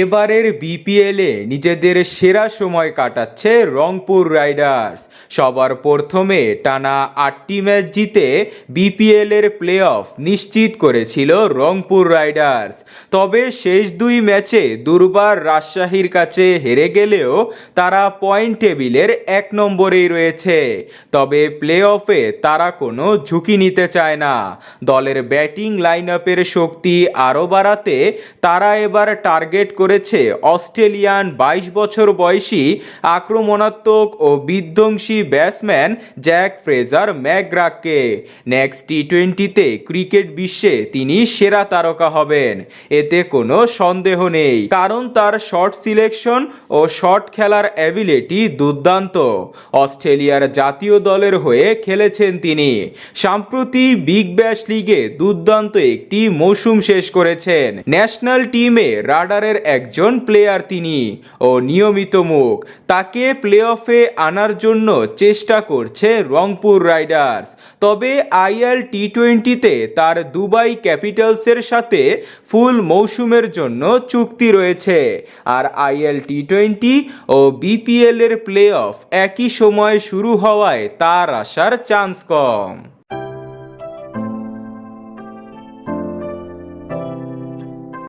এবারের বিপিএলে নিজেদের সেরা সময় কাটাচ্ছে রংপুর রাইডার্স। সবার প্রথমে টানা আটটি ম্যাচ জিতে বিপিএলের প্লে অফ নিশ্চিত করেছিল রংপুর রাইডার্স। তবে শেষ দুই ম্যাচে দুর্বার রাজশাহীর কাছে হেরে গেলেও তারা পয়েন্ট টেবিলের এক নম্বরেই রয়েছে। তবে প্লে অফে তারা কোনো ঝুঁকি নিতে চায় না। দলের ব্যাটিং লাইন আপের শক্তি আরও বাড়াতে তারা এবার টার্গেট করেছে। অস্ট্রেলিয়ান বাইশ বছর বয়সী আক্রমণাত্মক ও বিধ্বংসী ব্যাটসম্যান জ্যাক ফ্রেজার ম্যাকগ্রাককে। নেক্সট টি টোয়েন্টিতে ক্রিকেট বিশ্বে তিনি সেরা তারকা হবেন। এতে কোনো সন্দেহ নেই, কারণ তার শর্ট সিলেকশন ও শর্ট খেলার অ্যাবিলিটি দুর্দান্ত। অস্ট্রেলিয়ার জাতীয় দলের হয়ে খেলেছেন তিনি। সম্প্রতি বিগ ব্যাশ লিগে দুর্দান্ত একটি মৌসুম শেষ করেছেন। ন্যাশনাল টিমে রাডারের একজন প্লেয়ার তিনি ও নিয়মিত মুখ। তাকে প্লে অফে আনার জন্য চেষ্টা করছে রংপুর রাইডার্স। তবে আইএল টি টোয়েন্টিতে তার দুবাই ক্যাপিটালসের সাথে ফুল মৌসুমের জন্য চুক্তি রয়েছে। আর আইএল টি টোয়েন্টি ও বিপিএলের প্লে অফ একই সময় শুরু হওয়ায় তার আসার চান্স কম।